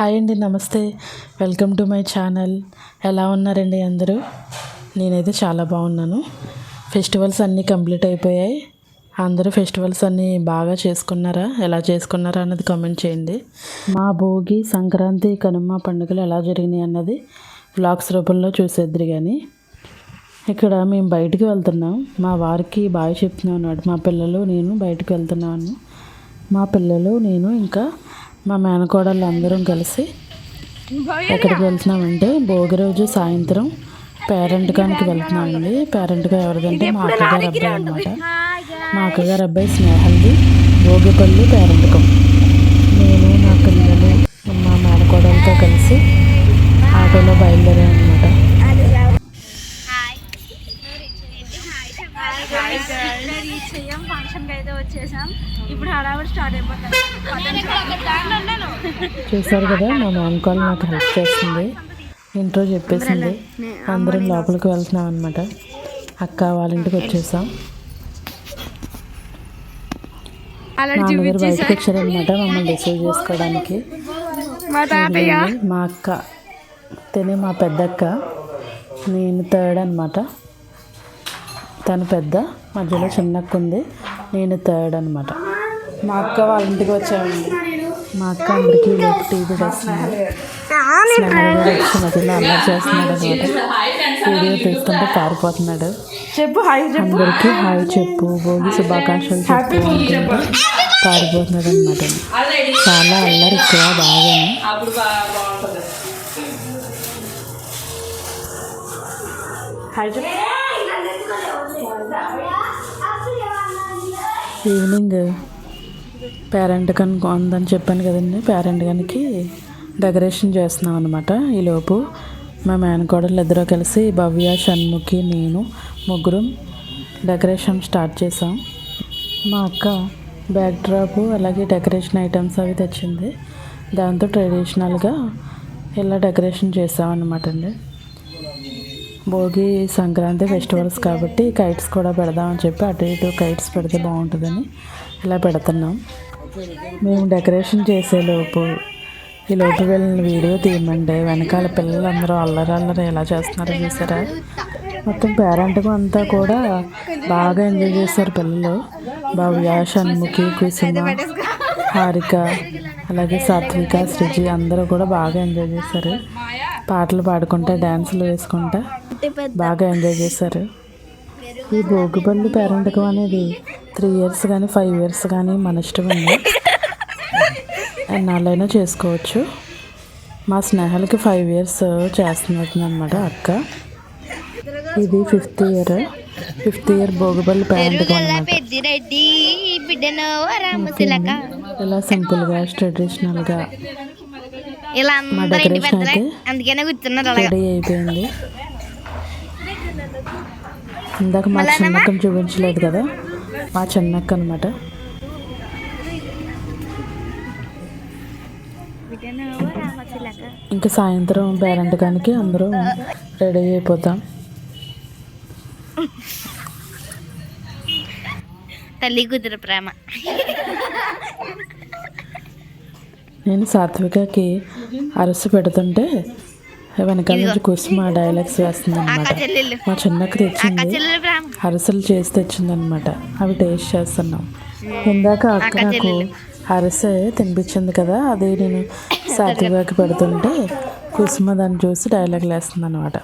Hi అండి నమస్తే. Welcome to my channel. ఎలా ఉన్నారండి అందరూ? నేనైతే చాలా బాగున్నాను. ఫెస్టివల్స్ అన్నీ కంప్లీట్ అయిపోయాయి. అందరూ ఫెస్టివల్స్ అన్నీ బాగా చేసుకున్నారా? ఎలా చేసుకున్నారా అన్నది కామెంట్ చేయండి. మా భోగి సంక్రాంతి కనుమ పండుగలు ఎలా జరిగినాయి అన్నది వ్లాగ్స్ రూపంలో చూసేద్దరు కానీ ఇక్కడ మేము బయటికి వెళ్తున్నాం. మా వారికి బాగా చెప్తున్నాం అన్నమాట. మా పిల్లలు నేను బయటకు వెళ్తున్నాను. మా పిల్లలు నేను ఇంకా మా మేనకోడళ్ళు అందరం కలిసి ఎక్కడికి వెళ్తున్నామంటే భోగి రోజు సాయంత్రం పేరెంట్ కానికి వెళ్తున్నామండి. పేరెంట్గా ఎవరిదంటే మా అక్కగారు అబ్బాయి అనమాట మా అక్కగారు అబ్బాయి స్నేహల్ది భోగిపల్లి పేరెంట్కం నేను నా పిల్లలు మా మేనకోడలతో కలిసి ఆటోలో బయలుదేరాం అనమాట వచ్చేసాం ఇప్పుడు హడావుడి స్టార్ట్ చూసారు కదా మా మేనకోడలు నాకు హెల్ప్ చేస్తుంది. ఇంట్రో చెప్పేసింది. అందరం లోపలికి వెళ్తున్నాం అనమాట అక్క వాళ్ళ ఇంటికి వచ్చేసాం. నాన్నగారు బయటకు వచ్చారనమాట మమ్మల్ని రిసీవ్ చేసుకోవడానికి. మా తాతయ్య? ఇదిగోండి మా అక్క. తినే మా పెద్దక్క. నేను థర్డ్ అనమాట తను పెద్ద మధ్యలో చిన్నక్క ఉంది నేను థర్డ్ అనమాట మా అక్క వాళ్ళ ఇంటికి వచ్చామండి. మా అక్క అందరికీ లోపు టీ పెట్టేస్తుంది స్నేహంగా వచ్చి మధ్యలో అల్లరి చేస్తున్నాడు అనమాట వీడియో తీస్తుంటే పారిపోతున్నాడు. చెప్పు హాయ్ అందరికీ హాయ్ చెప్పు భోగి శుభాకాంక్షలు చెప్పు అనుకుంటే పారిపోతున్నాడు అనమాట చాలా అల్లరి ఎక్కువ బాగానే. హాయ్ చెప్పు. ఈవినింగ్ పేరెంట్ కన్ ఉందని చెప్పాను కదండి. పేరెంట్ కనుక డెకరేషన్ చేస్తున్నాం అనమాట ఈలోపు మా మేనకోడలు ఇద్దరు కలిసి భవ్య షణ్ముఖి నేను ముగ్గురం డెకరేషన్ స్టార్ట్ చేసాం మా అక్క బ్యాక్ డ్రాప్ అలాగే డెకరేషన్ ఐటమ్స్ అవి తెచ్చింది. దాంతో ట్రెడిషనల్గా ఇలా డెకరేషన్ చేసామన్నమాట అండి. భోగి సంక్రాంతి ఫెస్టివల్స్ కాబట్టి కైట్స్ కూడా పెడదామని చెప్పి అటు ఇటు కైట్స్ పెడితే బాగుంటుందని ఇలా పెడుతున్నాం. మేము డెకరేషన్ చేసేలోపు ఈ లోపు వెళ్ళిన వీడియో తీయమండి. వెనకాల పిల్లలందరూ అల్లరి అల్లరి ఎలా చేస్తున్నారో చూసారా? మొత్తం పేరెంట్కు అంతా కూడా బాగా ఎంజాయ్ చేశారు పిల్లలు. భవ్య షణ్ముఖి కుసుమ హారిక అలాగే సాత్విక సృజి అందరూ కూడా బాగా ఎంజాయ్ చేశారు. పాటలు పాడుకుంటా డ్యాన్సులు వేసుకుంటా. బాగా ఎంజాయ్ చేశారు. ఈ భోగిపల్లి పేరెంట్కం అనేది త్రీ ఇయర్స్ కానీ ఫైవ్ ఇయర్స్ కానీ మన ఇష్టం అండి. ఎన్నాళ్ళైనా చేసుకోవచ్చు. మా స్నేహాలకి ఫైవ్ ఇయర్స్ చేస్తున్నట్టు అనమాట అక్క. ఇది ఫిఫ్త్ ఇయర్ ఫిఫ్త్ ఇయర్ భోగిపల్లి పేరెంట్కం రామశిలక. ఇలా సింపుల్గా ట్రెడిషనల్గా ఇలా అందరూ ఇంటి పెద్దలే. అందుకనే కూర్చున్నారు రెడీ అయిపోయింది. ఇందాక మా చిన్నక్కని చూపించలేదు కదా? మా చిన్నక్క అనమాట ఇంకా సాయంత్రం పేరెంట్కానికి అందరూ రెడీ అయిపోతాం. తల్లి కూతురు ప్రేమ. నేను సాత్వికకి అరసు పెడుతుంటే వెనకాల నుంచి కుసుమ డైలాగ్స్ వేస్తుంది అనమాట మా చిన్నక్క అక్క తెచ్చింది అరసలు చేసి తెచ్చిందనమాట అవి టేస్ట్ చేస్తున్నాం. ఇందాక అక్క నాకు అరసే తినిపించింది కదా అది నేను సాత్వికకి పెడుతుంటే కుసుమ దాన్ని చూసి డైలాగ్ వేస్తుంది అనమాట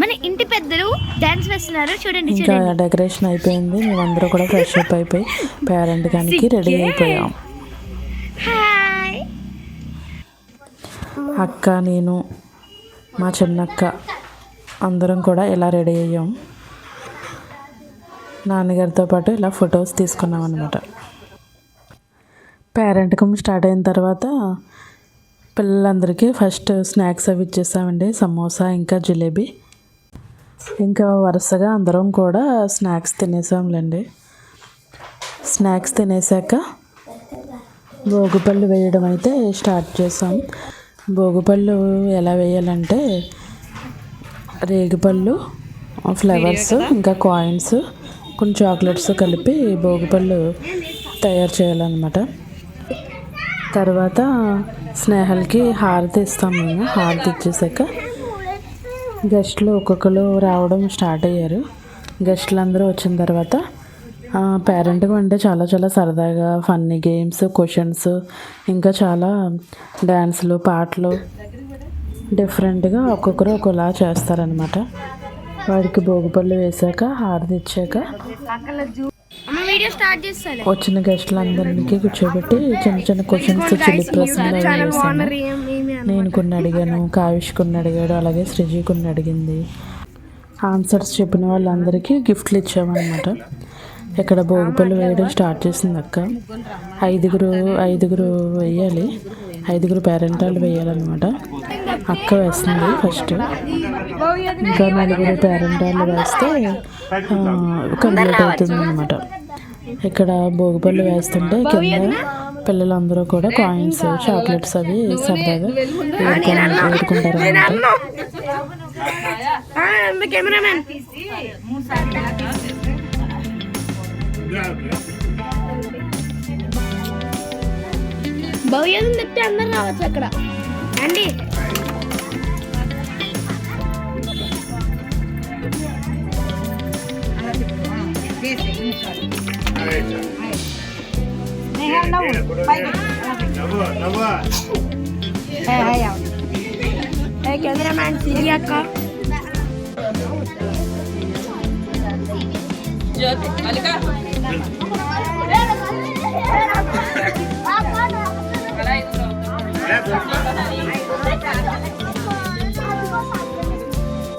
మన ఇంటి పెద్దలు డాన్స్ వేస్తున్నారు. చూడండి ఇంకా డెకరేషన్ అయిపోయింది. మేమందరూ కూడా ఫ్రెష్ అప్ అయిపోయి పేరెంట్ కానికి రెడీ అయిపోయాం. అక్క నేను మా చిన్నక్క అందరం కూడా ఇలా రెడీ అయ్యాం. నాన్నగారితో పాటు ఇలా ఫొటోస్ తీసుకున్నాం అనమాట పేరెంట్కం స్టార్ట్ అయిన తర్వాత పిల్లలందరికీ ఫస్ట్ స్నాక్స్ అవి ఇచ్చేసామండి. సమోసా ఇంకా జిలేబీ. ఇంకా వరుసగా అందరం కూడా స్నాక్స్ తినేసాంలేండి. స్నాక్స్ తినేసాక భోగిపళ్ళు వేయడం అయితే స్టార్ట్ చేసాం. భోగిపళ్ళు ఎలా వేయాలంటే రేగిపళ్ళు ఫ్లవర్స్ ఇంకా కాయిన్స్ కొన్ని చాక్లెట్స్ కలిపి భోగిపళ్ళు తయారు చేయాలన్నమాట. తర్వాత స్నేహల్కి హారతి ఇస్తాం మేము హారతి ఇచ్చేసాక గెస్ట్లు ఒక్కొక్కరు రావడం స్టార్ట్ అయ్యారు. గెస్ట్లు అందరూ వచ్చిన తర్వాత పేరెంట్గా అంటే చాలా చాలా సరదాగా ఫన్నీ గేమ్స్ క్వశ్చన్స్ ఇంకా చాలా డ్యాన్సులు పాటలు డిఫరెంట్గా ఒక్కొక్కరు ఒకలా చేస్తారనమాట వాడికి భోగిపళ్ళు వేసాక హారతి ఇచ్చాక వచ్చిన గెస్టులందరికీ కూర్చోబెట్టి చిన్న చిన్న క్వశ్చన్స్ చిలి ప్రశ్నలు వేసాను నేను కొన్ని అడిగాను కావిష్ కొన్ని అడిగాడు అలాగే సృజి కొన్ని అడిగింది. ఆన్సర్స్ చెప్పిన వాళ్ళందరికీ గిఫ్ట్లు ఇచ్చామన్నమాట. ఇక్కడ భోగిపళ్ళు వేయడం స్టార్ట్ చేసింది అక్క. ఐదుగురు ఐదుగురు వేయాలి. ఐదుగురు పేరెంట్ వాళ్ళు వేయాలన్నమాట. అక్క వేస్తుంది ఫస్ట్. ఇంకా నలుగురు పేరెంట్ వాళ్ళు వేస్తే కంప్లీట్ అవుతుంది అనమాట ఇక్కడ భోగిపళ్ళు వేస్తుంటే కింద పిల్లలందరూ కూడా కాయిన్స్ చాక్లెట్స్ అవి సరదాగా ఏడుకుంటారు అనమాట కెమెరామెన్ భవ్యం తెప్పి అందరు రావచ్చు అక్కడ అండి కెమెరామ్యాన్ సిరి అక్క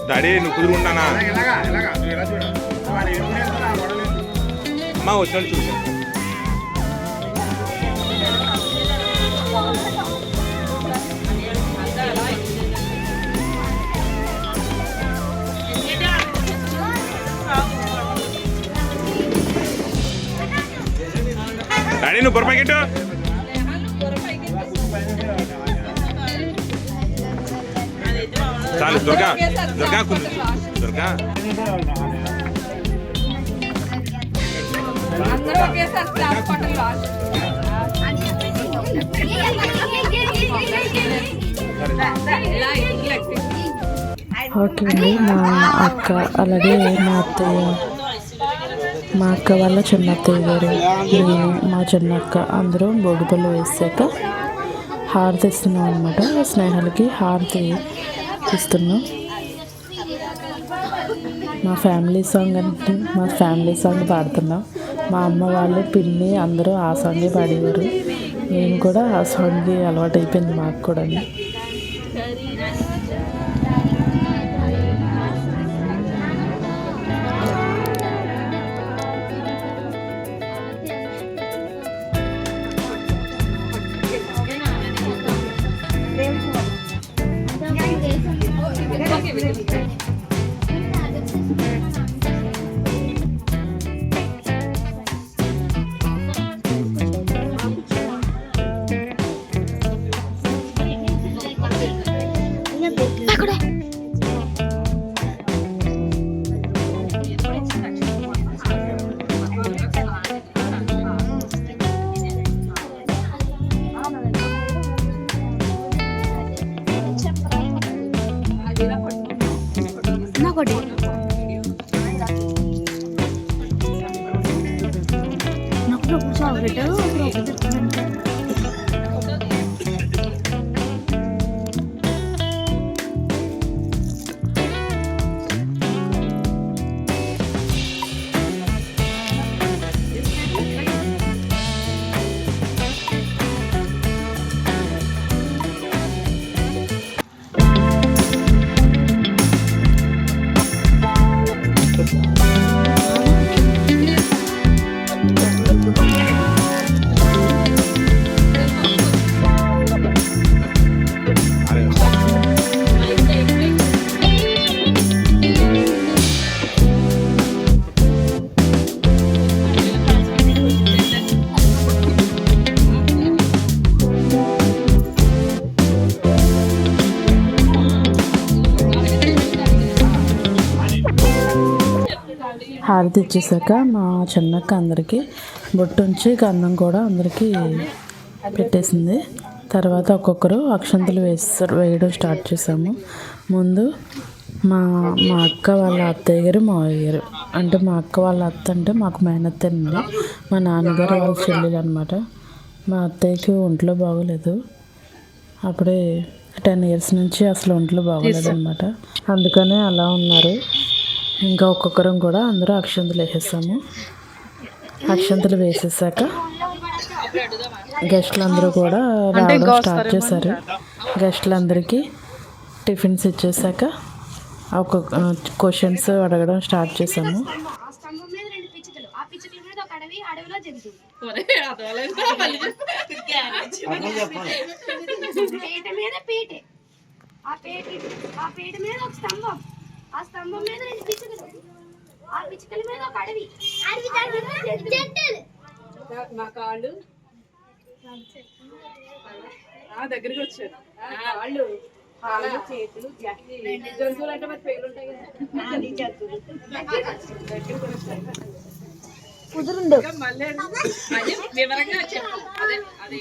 డాడీ నువ్వు కుదురుకుంటానా అమ్మా వచ్చిన చూసి డాడీ నువ్వు పొర ప్యాకెట్ చాలు దుర్గా. దుర్గా కుంది. దుర్గా. ఓకే మా అక్క అలాగే మా అత్తయ్య మా అక్క వాళ్ళ చిన్న అత్తయ్య గారు నేను మా చిన్న అక్క అందరూ భోగిపళ్ళు వేసాక హారతి ఇస్తున్నాం అనమాట స్నేహాలకి హారతి ఇస్తున్నాం. మా ఫ్యామిలీ సాంగ్ అంటే మా ఫ్యామిలీ సాంగ్ పాడుతున్నాం. మా అమ్మ వాళ్ళు పిన్ని అందరూ ఆ సాంగే పాడేవారు. నేను కూడా ఆ సాంగ్కి అలవాటు అయిపోయింది మాకు కూడా హారతి ఇచ్చేసాక మా చిన్నక్క అందరికీ బొట్టు ఉంచి గంధం కూడా అందరికీ పెట్టేసింది. తర్వాత ఒక్కొక్కరు అక్షంతలు వేస్తారు వేయడం స్టార్ట్ చేసాము. ముందు మా మా అక్క వాళ్ళ అత్తయ్య గారు మావయ్య గారు. అంటే మా అక్క వాళ్ళ అత్త అంటే మాకు మేనత్త అండి. మా నాన్నగారు వాళ్ళ చెల్లెలు అనమాట మా అత్తయ్యకి ఒంట్లో బాగోలేదు. అప్పుడే టెన్ ఇయర్స్ నుంచి అసలు ఒంట్లో బాగోలేదు అనమాట అందుకనే అలా ఉన్నారు. ఇంకా ఒక్కొక్కరం కూడా అందరూ అక్షంతలు వేసేసాము అక్షంతలు వేసేసాక గెస్ట్లు అందరూ కూడా రావడం స్టార్ట్ చేశారు. గెస్ట్లందరికీ టిఫిన్స్ ఇచ్చేసాక ఒక్కొక్క క్వశ్చన్స్ అడగడం స్టార్ట్ చేసాము ఆ స్తంభం మీద రెండు పిచ్చుకలు ఆ పిచ్చుకల మీద ఒక అడవి అడవిలో జంతువు పీట మీద పీటే ఆ పీట ఆ పీట మీద ఒక స్తంభం. ఆ స్తంభం మీద రెండు పిచ్చుకలు ఆ పిచ్చుకల మీద ఒక అడవి. నా కాళ్ళు? ఆ దగ్గరికి వచ్చారు. ఆ కాళ్ళు కాళ్ళు చేతులు జంతువులు అంటే మరి పేర్లు ఉంటాయి కదా. దగ్గరికి వచ్చారు కుదురుండు. వివరంగా చెప్పు. అదే అది.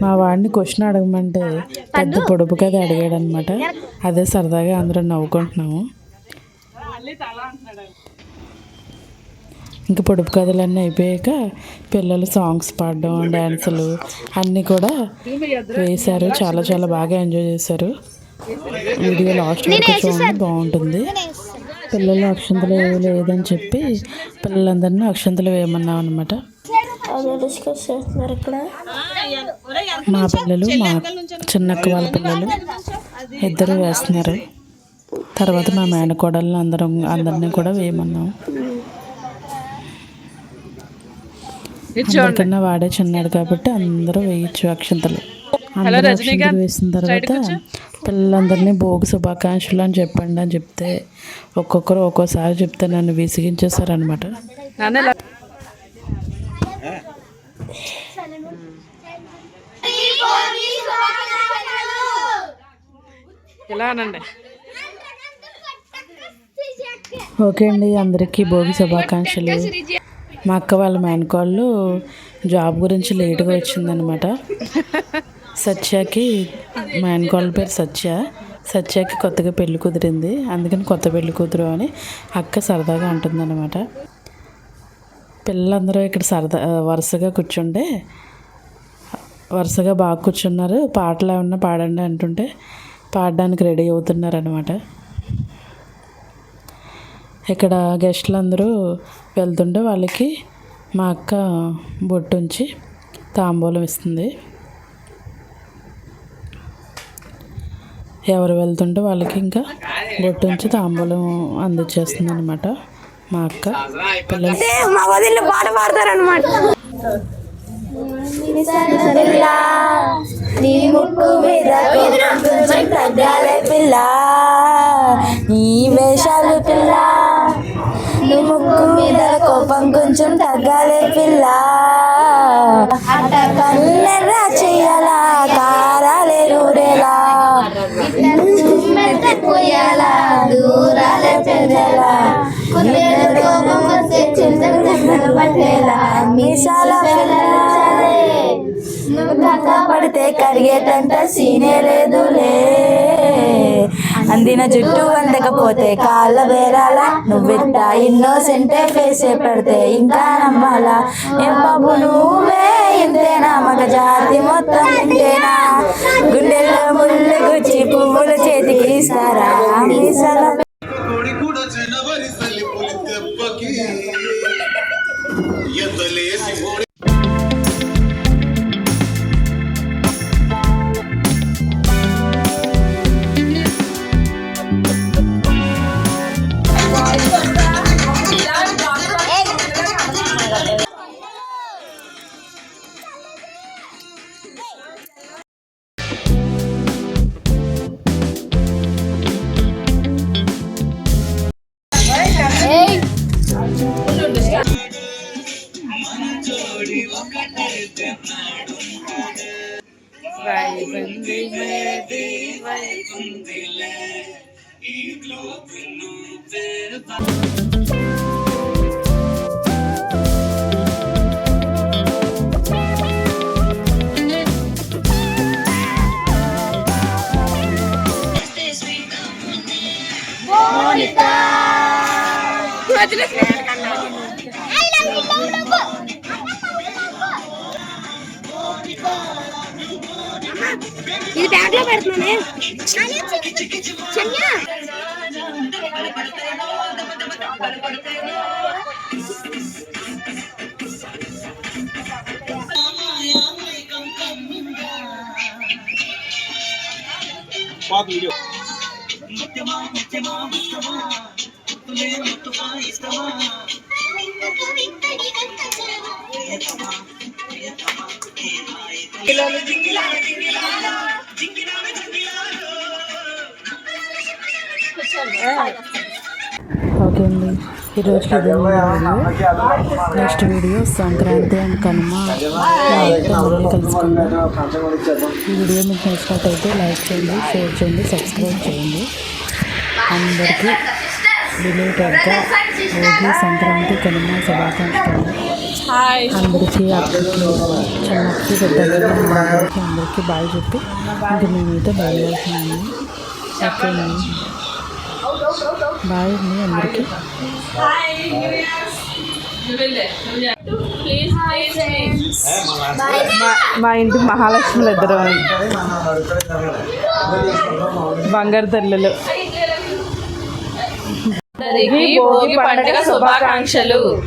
మా వాడిని క్వశ్చన్ అడగమంటే పెద్ద పొడుపు కథ అడిగాడు అనమాట అదే సరదాగా అందరం నవ్వుకుంటున్నాము. ఇంకా పొడుపు కథలన్నీ అయిపోయాక పిల్లలు సాంగ్స్ పాడడం డ్యాన్సులు అన్నీ కూడా వేశారు. చాలా చాలా బాగా ఎంజాయ్ చేశారు. వీడియో లాస్ట్ వరకు చూడండి బాగుంటుంది. పిల్లలు అక్షంతలు లేదని చెప్పి పిల్లలందరినీ అక్షంతలు వేయమన్నాం అనమాట డిస్కస్ చేస్తున్నారు ఇక్కడ. మా పిల్లలు మా చిన్నక్క వాళ్ళ పిల్లలు ఇద్దరు వేస్తున్నారు. తర్వాత మా మేనకోడళ్ళని అందరం అందరినీ కూడా వేయమన్నాం. అందరికన్నా వాడే చిన్నాడు కాబట్టి అందరూ వేయచ్చు అక్షంతలు. అందరూ అక్షంతలు వేసిన తర్వాత పిల్లలందరినీ భోగి శుభాకాంక్షలు అని చెప్పండి అని చెప్తే ఒక్కొక్కరు ఒక్కోసారి చెప్తే నన్ను విసిగించేశారనమాట ఇలా అనండి? ఓకే అండి అందరికీ భోగి శుభాకాంక్షలు. మా అక్క వాళ్ళ మేనకోళ్ళు జాబ్ గురించి లేట్గా వచ్చిందనమాట సత్యకి మేనకోళ్ళ పేరు సత్య. సత్యకి కొత్తగా పెళ్ళి కుదిరింది. అందుకని కొత్త పెళ్ళి కూతురు అని అక్క సరదాగా అంటుందన్నమాట. పిల్లలందరూ ఇక్కడ సరదా వరుసగా కూర్చుంటే వరుసగా బాగా కూర్చున్నారు. పాటలు ఏమన్నా పాడండి అంటుంటే పాడడానికి రెడీ అవుతున్నారు అనమాట ఇక్కడ గెస్ట్లు అందరూ వెళ్తుంటే వాళ్ళకి మా అక్క బొట్టు ఉంచి తాంబూలం ఇస్తుంది. ఎవరు వెళ్తుంటే వాళ్ళకి ఇంకా బొట్టు ఉంచి తాంబూలం అందచేస్తుంది అనమాట మా అక్క పిల్లలు. పాట పాడతారనమాట నీ ముక్కు మీద కొంచెం తగ్గాలే పిల్ల నీ వేషాలు పిల్ల. కోపం కొంచెం తగ్గాలే పిల్ల. కన్నెర్రా చెయ్యాలా కారాలే నూరేలా పోయాలా దూరాలే కోపం వస్తే చింతలు పట్టేలా? మీసాల నువ్వు పడితే కరిగేటంట సీనే లేదులే. అందిన జుట్టు అందకపోతే కాళ్ళ వేరాలా నువ్వెంత ఇన్నోసెంటే ఫేసే పెడితే ఇంకా నమ్మాలా? ఏం బాబు నువ్వే ఇంతేనా? మగ జాతి మొత్తం ఇంతేనా? గుండెల్లో ముళ్ళు గుచ్చి పువ్వుల చేతికి ఇస్తారా? మీసాల ఇది బ్యాగ్ లో పెడుతున్నానే ఓకే అండి. Video next video Sankranti and Kanuma. కలుసుకుందాం. ఈ వీడియో మీకు నచ్చినట్టయితే లైక్ చేయండి షేర్ చేయండి సబ్స్క్రైబ్ చేయండి. అందరికీ రిలేటెడ్గా భోగి సంక్రాంతి కనుమ శుభాకాంక్షలు. అందరికీ అక్కడికి చిన్నకి పెద్దలకి అందరికీ అందరికీ బాయ్ చెప్పి ఇంక మేమైతే బయలుదేరుతున్నాము. ఓకేనండి బాయ్ అండి అందరికీ. మా ఇంటి మహాలక్ష్ములు ఇద్దరు. బంగారు తల్లులు. భోగి పండుగ శుభాకాంక్షలు.